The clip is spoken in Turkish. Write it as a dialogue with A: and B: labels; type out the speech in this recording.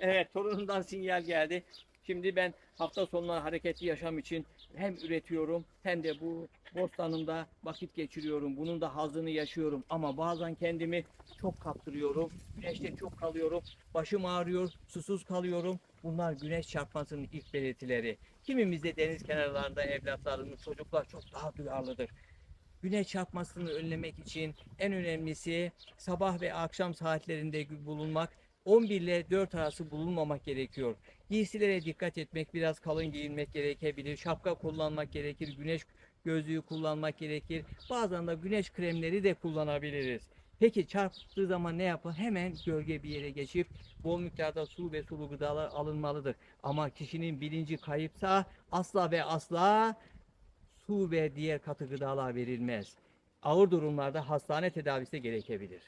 A: Evet torunumdan sinyal geldi. Şimdi ben hafta sonları hareketli yaşam için hem üretiyorum hem de bu bostanımda vakit geçiriyorum. Bunun da hazını yaşıyorum. Ama bazen kendimi çok kaptırıyorum. Güneşte çok kalıyorum. Başım ağrıyor, susuz kalıyorum. Bunlar güneş çarpmasının ilk belirtileri. Kimimizde deniz kenarlarında evlatlarımız, çocuklar çok daha duyarlıdır. Güneş çarpmasını önlemek için en önemlisi sabah ve akşam saatlerinde bulunmak 11 ile 4 arası bulunmamak gerekiyor. Giysilere dikkat etmek, biraz kalın giyinmek gerekebilir. Şapka kullanmak gerekir, güneş gözlüğü kullanmak gerekir. Bazen de güneş kremleri de kullanabiliriz. Peki çarptığı zaman ne yapın? Hemen gölge bir yere geçip bol miktarda su ve sulu gıdalar alınmalıdır. Ama kişinin bilinci kayıpsa asla ve asla su ve diğer katı gıdalar verilmez. Ağır durumlarda hastane tedavisi gerekebilir.